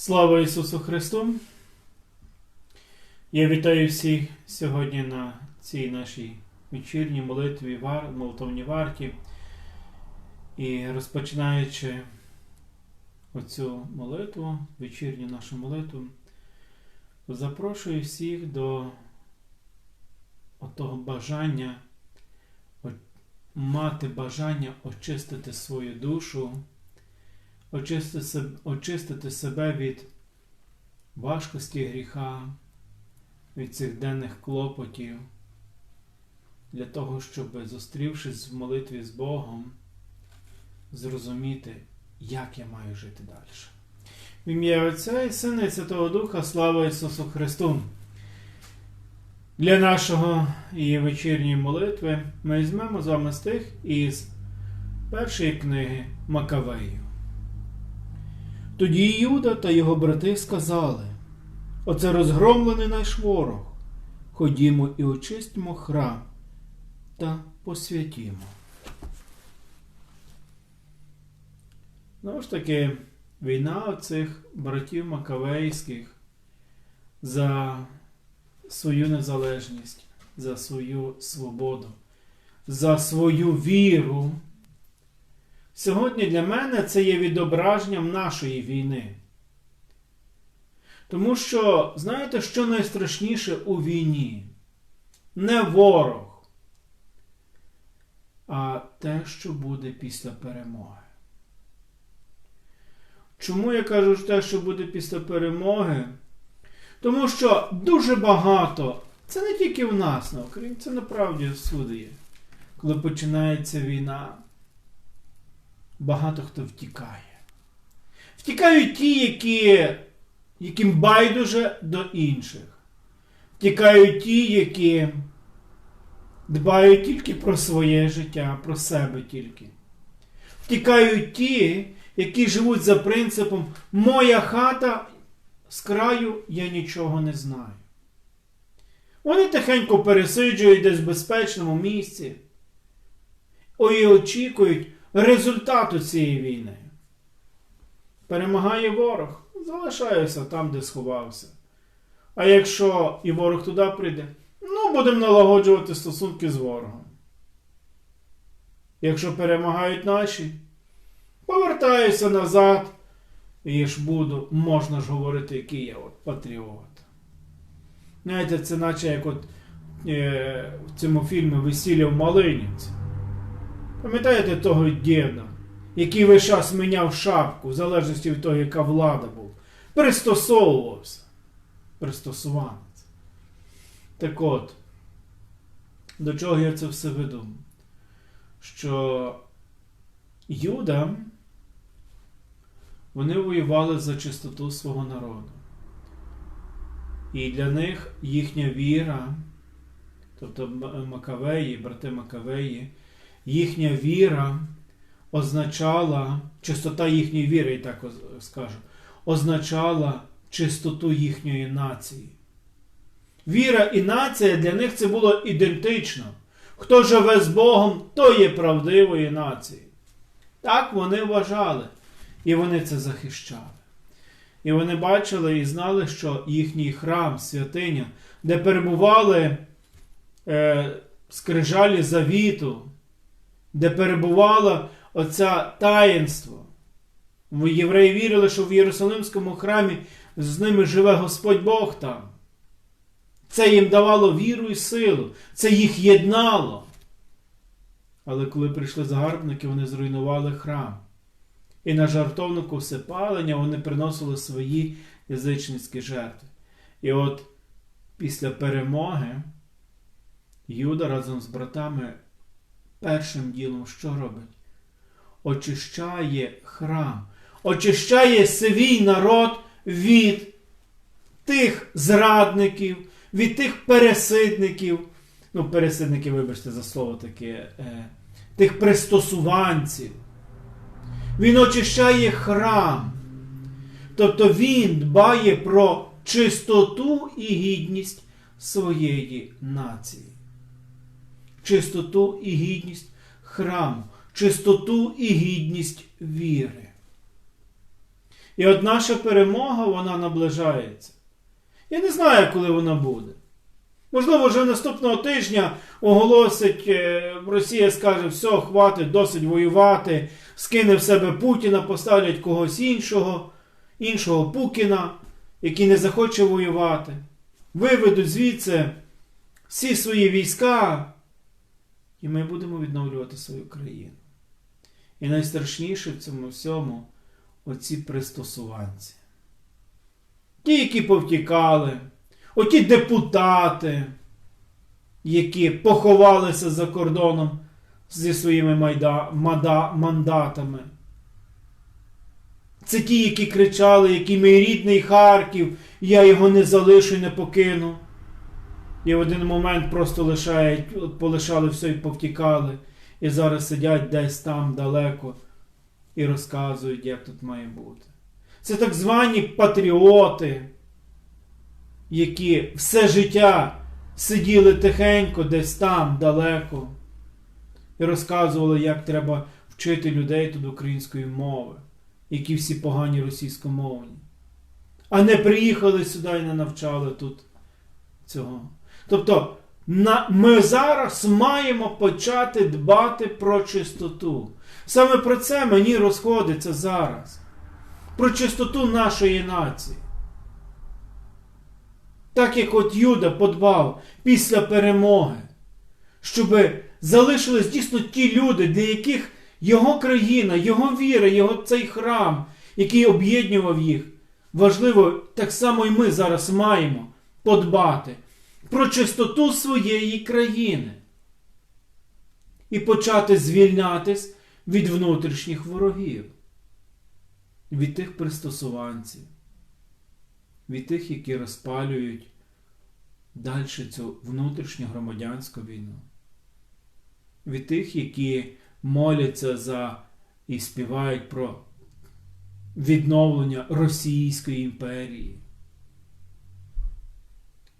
Слава Ісусу Христу! Я вітаю всіх сьогодні на цій нашій вечірній молитві, вар, молитовній варті. І розпочинаючи оцю молитву, вечірню нашу молитву, запрошую всіх до того бажання, мати бажання очистити свою душу очистити себе, від важкості гріха, від цих денних клопотів, для того, щоб, зустрівшись в молитві з Богом, зрозуміти, як я маю жити далі. В ім'я Отця і Сина і Святого Духа, слава Ісусу Христу! Для нашого і вечірньої молитви ми візьмемо з вами стих із першої книги Макавеїв. Тоді Юда та його брати сказали: Оце розгромлений наш ворог. Ходімо і очистимо храм та посвятімо. Знову ж таки, війна оцих братів Макавейських за свою незалежність, за свою свободу, за свою віру. Сьогодні для мене це є відображенням нашої війни. Тому що, знаєте, що найстрашніше у війні? Не ворог, а те, що буде після перемоги. Чому я кажу те, що буде після перемоги? Тому що дуже багато, це не тільки в нас на Україні, це направді всюди є. Коли починається війна, багато хто втікає. Втікають ті, які, яким байдуже до інших. Втікають ті, які дбають тільки про своє життя, про себе тільки. Втікають ті, які живуть за принципом Моя хата з краю я нічого не знаю. Вони тихенько пересиджують десь в безпечному місці. І очікують результату цієї війни. Перемагає ворог, залишаюся там, де сховався. А якщо і ворог туди прийде, ну будемо налагоджувати стосунки з ворогом. Якщо перемагають наші, повертаюся назад і ж буду, можна ж говорити, який я от патріот. Знаєте, це наче як от е, в цьому фільмі Весілля в Малинівці. Пам'ятаєте того діда, який весь час міняв шапку, в залежності від того, яка влада була. Пристосовувався. Пристосуванець. Так от, до чого я це все веду? Що Юда, вони воювали за чистоту свого народу. І для них їхня віра, тобто Макавеї, брати Макавеї, їхня віра означала, чистота їхньої віри, я так скажу, означала чистоту їхньої нації. Віра і нація для них це було ідентично. Хто живе з Богом, то є правдивою нацією. Так вони вважали, і вони це захищали. І вони бачили і знали, що їхній храм, святиня, де перебували е, скрижалі завіту, де перебувало оце таїнство. Євреї вірили, що в Єрусалимському храмі з ними живе Господь Бог там. Це їм давало віру і силу, це їх єднало. Але коли прийшли загарбники, вони зруйнували храм. І на жартовнику всепалення вони приносили свої язичницькі жертви. І от після перемоги Юда разом з братами першим ділом що робить? Очищає храм, очищає свій народ від тих зрадників, від тих пересидників. Ну, пересидники, вибачте за слово таке, е, тих пристосуванців. Він очищає храм. Тобто він дбає про чистоту і гідність своєї нації. Чистоту і гідність храму, чистоту і гідність віри. І от наша перемога, вона наближається. Я не знаю, коли вона буде. Можливо, вже наступного тижня оголосить, е, Росія скаже, все, хватить, досить воювати, скине в себе Путіна, поставлять когось іншого, іншого Пукіна, який не захоче воювати. Виведуть звідси всі свої війська, і ми будемо відновлювати свою країну. І найстрашніше в цьому всьому оці пристосуванці. Ті, які повтікали, оті депутати, які поховалися за кордоном зі своїми майда, мада, мандатами. Це ті, які кричали, який мій рідний Харків, я його не залишу і не покину. І в один момент просто лишають, полишали все і повтікали. І зараз сидять десь там далеко і розказують, як тут має бути. Це так звані патріоти, які все життя сиділи тихенько, десь там далеко, і розказували, як треба вчити людей тут української мови, які всі погані російськомовні. А не приїхали сюди і не навчали тут цього. Тобто, на, ми зараз маємо почати дбати про чистоту. Саме про це мені розходиться зараз. Про чистоту нашої нації. Так як от Юда подбав після перемоги, щоб залишились дійсно ті люди, для яких його країна, його віра, його цей храм, який об'єднував їх, важливо, так само і ми зараз маємо подбати про чистоту своєї країни і почати звільнятись від внутрішніх ворогів, від тих пристосуванців, від тих, які розпалюють далі цю внутрішню громадянську війну, від тих, які моляться за і співають про відновлення Російської імперії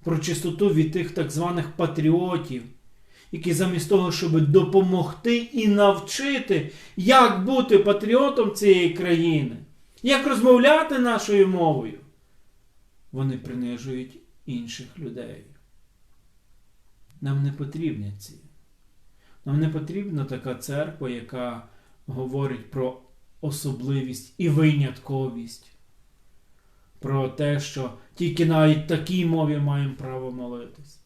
про чистоту від тих так званих патріотів, які замість того, щоб допомогти і навчити, як бути патріотом цієї країни, як розмовляти нашою мовою, вони принижують інших людей. Нам не потрібні ці. Нам не потрібна така церква, яка говорить про особливість і винятковість про те, що тільки навіть такій мові маємо право молитись.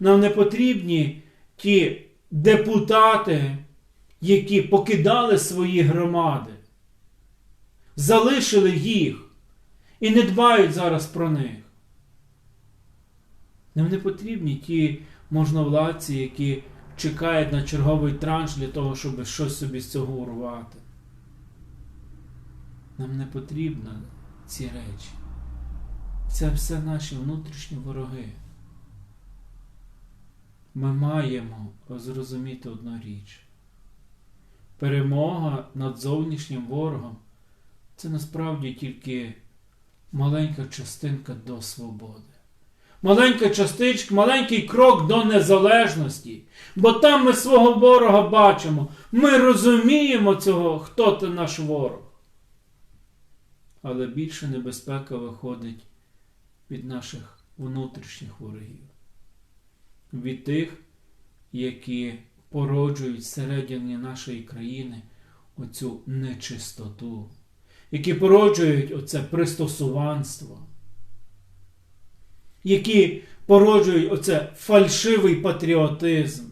Нам не потрібні ті депутати, які покидали свої громади, залишили їх і не дбають зараз про них. Нам не потрібні ті можновладці, які чекають на черговий транш для того, щоб щось собі з цього урвати. Нам не потрібні ці речі. Це все наші внутрішні вороги. Ми маємо зрозуміти одну річ. Перемога над зовнішнім ворогом це насправді тільки маленька частинка до свободи. Маленька частичка, маленький крок до незалежності. Бо там ми свого ворога бачимо. Ми розуміємо цього, хто це наш ворог. Але більше небезпека виходить від наших внутрішніх ворогів, від тих, які породжують всередині нашої країни оцю нечистоту, які породжують оце пристосуванство, які породжують оце фальшивий патріотизм.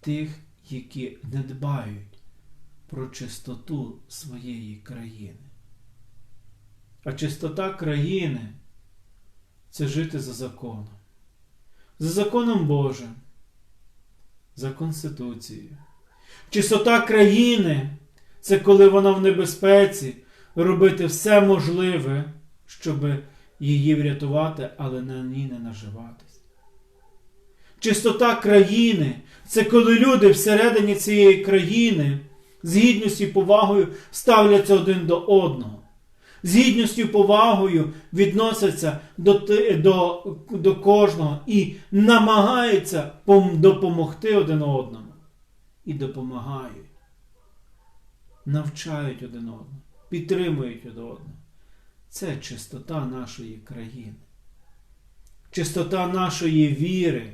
Тих, які не дбають про чистоту своєї країни. А чистота країни це жити за законом. За законом Божим, за Конституцією. Чистота країни це коли вона в небезпеці робити все можливе, щоб її врятувати, але на ній не наживатись. Чистота країни це коли люди всередині цієї країни з гідністю і повагою ставляться один до одного з гідністю повагою відносяться до до, до кожного і намагаються допомогти один одному. І допомагають. навчають один одного, підтримують один одного. Це чистота нашої країни, чистота нашої віри.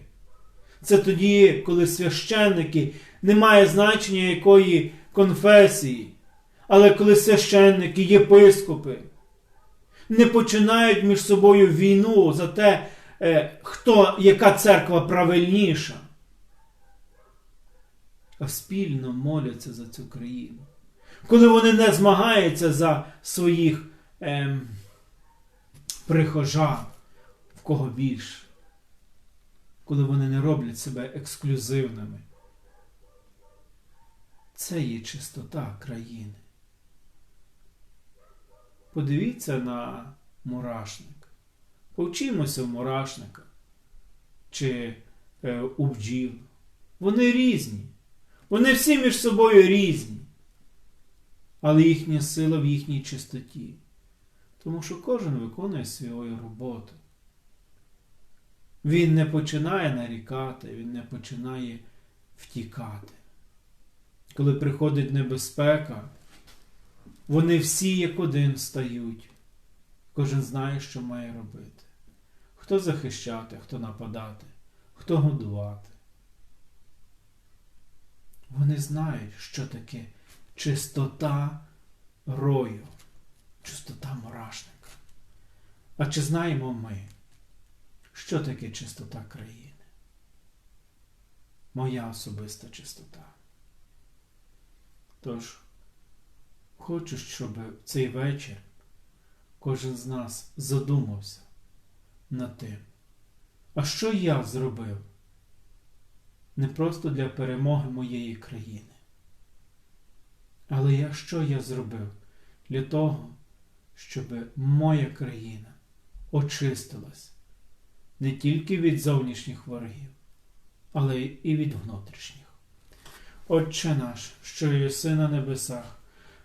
Це тоді, коли священники не має значення якої конфесії, але коли священники, єпископи не починають між собою війну за те, е, хто, яка церква правильніша, а спільно моляться за цю країну. Коли вони не змагаються за своїх ем, прихожан, в кого більше, коли вони не роблять себе ексклюзивними. Це є чистота країни. Подивіться на мурашник. Повчимося в мурашника чи е, у бджіл. Вони різні. Вони всі між собою різні. Але їхня сила в їхній чистоті. Тому що кожен виконує свою роботу. Він не починає нарікати, він не починає втікати. Коли приходить небезпека, вони всі як один стають. Кожен знає, що має робити. Хто захищати, хто нападати, хто годувати. Вони знають, що таке чистота рою, чистота мурашника. А чи знаємо ми, що таке чистота країни? Моя особиста чистота. Тож, хочу, щоб в цей вечір кожен з нас задумався над тим, а що я зробив? Не просто для перемоги моєї країни, але я що я зробив для того, щоб моя країна очистилась не тільки від зовнішніх ворогів, але і від внутрішніх. Отче наш, що єси на небесах,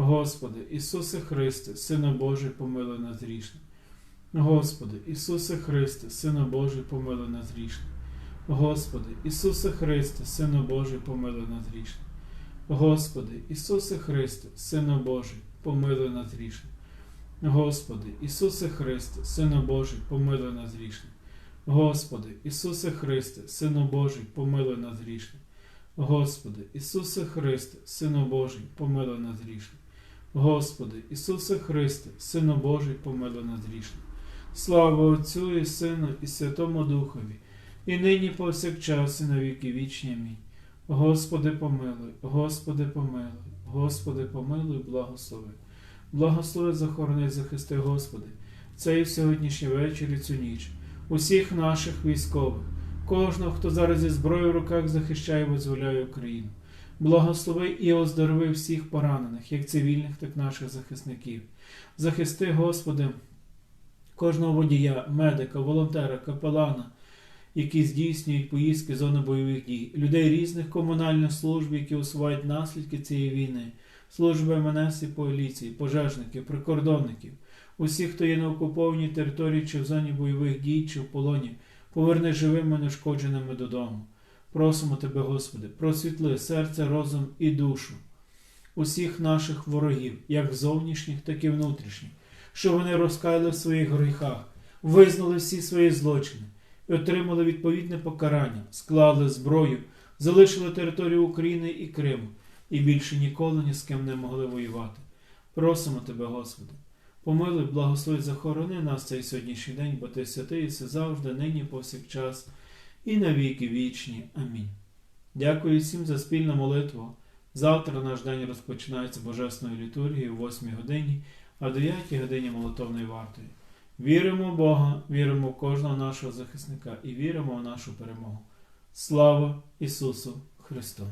Господи, Ісусе Христе, Сина Божий, помилуй нас грішних. Господи, Ісусе Христе, Сина Божий, помилуй нас грішних. Господи, Ісусе Христе, Сина Божий, помилуй нас грішних. Господи, Ісусе Христе, Сина Божий, помилуй нас грішних. Господи, Ісусе Христе, Сина Божий, помилуй нас грішних. Господи, Ісусе Христе, Сину Божий, помилуй нас грішних. Господи, Ісусе Христе, Сину Божий, помилуй нас грішних. Господи, Ісусе Христе, Сину Божий, помилуй нас грішних. Слава Отцю і Сину, і Святому Духові, і нині повсякчас, і на віки вічні. Амінь. Господи, помилуй, Господи, помилуй, Господи, помилуй, благослови. Благослови, захорони, захисти, Господи, цей сьогоднішній вечір і цю ніч, усіх наших військових, кожного, хто зараз зі зброєю в руках захищає і визволяє Україну. Благослови і оздорови всіх поранених, як цивільних, так і наших захисників. Захисти, Господи, кожного водія, медика, волонтера, капелана, які здійснюють поїздки зони бойових дій, людей різних комунальних служб, які усувають наслідки цієї війни, служби МНС і поліції, пожежників, прикордонників, усіх, хто є на окупованій території чи в зоні бойових дій, чи в полоні, поверни живими нешкодженими додому. Просимо Тебе, Господи, просвітли серце, розум і душу усіх наших ворогів, як зовнішніх, так і внутрішніх, щоб вони розкаяли в своїх гріхах, визнали всі свої злочини і отримали відповідне покарання, склали зброю, залишили територію України і Криму і більше ніколи ні з ким не могли воювати. Просимо Тебе, Господи, помилуй, благослови, захорони нас цей сьогоднішній день, бо Ти святий, і завжди, нині, повсякчас і на віки вічні. Амінь. Дякую всім за спільну молитву. Завтра наш день розпочинається Божественною літургією о 8 годині, а в 9 годині молитовної вартою. Віримо в Бога, віримо в кожного нашого захисника і віримо в нашу перемогу. Слава Ісусу Христу!